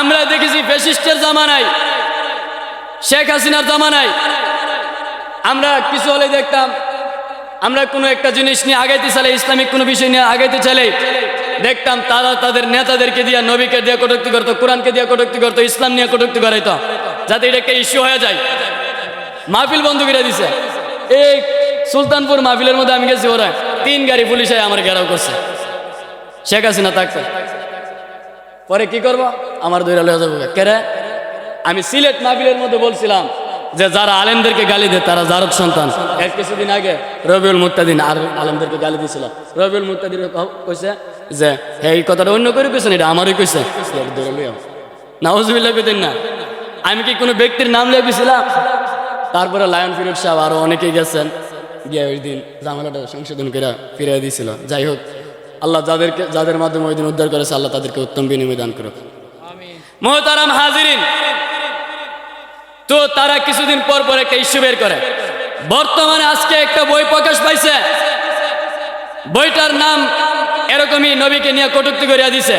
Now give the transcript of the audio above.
আমরা দেখেছি ফেসিস্টের জামানায়, শেখ হাসিনার জামানায়। আমরা কিছু হলে দেখতাম, আমরা কোনো একটা জিনিস নিয়ে আগাইতে চালে ইসলামিক কোনো বিষয় নিয়ে আগাইতে চালে দেখতাম তারা তাদের নেতাদেরকে দিয়ে, নবীকে দিয়ে কটুক্তি করতো, কোরআনকে দিয়ে কটুক্তি করতো, ইসলাম নিয়ে কটুক্তি করাইতো, যাতে এটা একটা ইস্যু হয়ে যায়। মাহফিল বন্ধ করে দিছে। এই সুলতানপুর মাহফিলের মধ্যে আমি গেছি ওরা, তিন গাড়ি পুলিশে আমার ঘেরাও করছে। শেখ হাসিনা থাকতে। পরে কি করব? আমার দৈরা লয়ে কেরে আমি সিলেট মাহফিলের মধ্যে বলছিলাম যে যারা আলেমদেরকে গালি দেয়, তারা জারদ সন্তান। এর কিছুদিন আগে রবিউল মুক্তাদিন আর আলেমদেরকে গালি দিয়েছিল। রবিউল মুক্তাদিন কইছে যে এই কথাটা অন্য করে কইছেন এটা আমারই কইছে। নাওজবিল্লা কইতেন না। আমি কি কোনো ব্যক্তির নাম লেগেছিলাম তারপরে লায়ন ফিরোজ সাহেব আরও অনেকেই গেছেন। গিয়ে ওই দিন ঝামেলাটা সংশোধন করে ফিরিয়ে দিয়েছিল। যাই হোক, আল্লাহ যাদেরকে যাদের মাধ্যমে ওই দিন উদ্ধার করেছে, আল্লাহ তাদেরকে উত্তম বিনিময় দান করুক। মোহতারাম হাজিরিন। তো তারা কিছুদিন পর পর একটা ইস্যু বের করে। বর্তমানে আজকে একটা বই প্রকাশ পাইছে। বইটার নাম এরকমই নবীকে নিয়ে কটুক্তি করিয়া দিছে।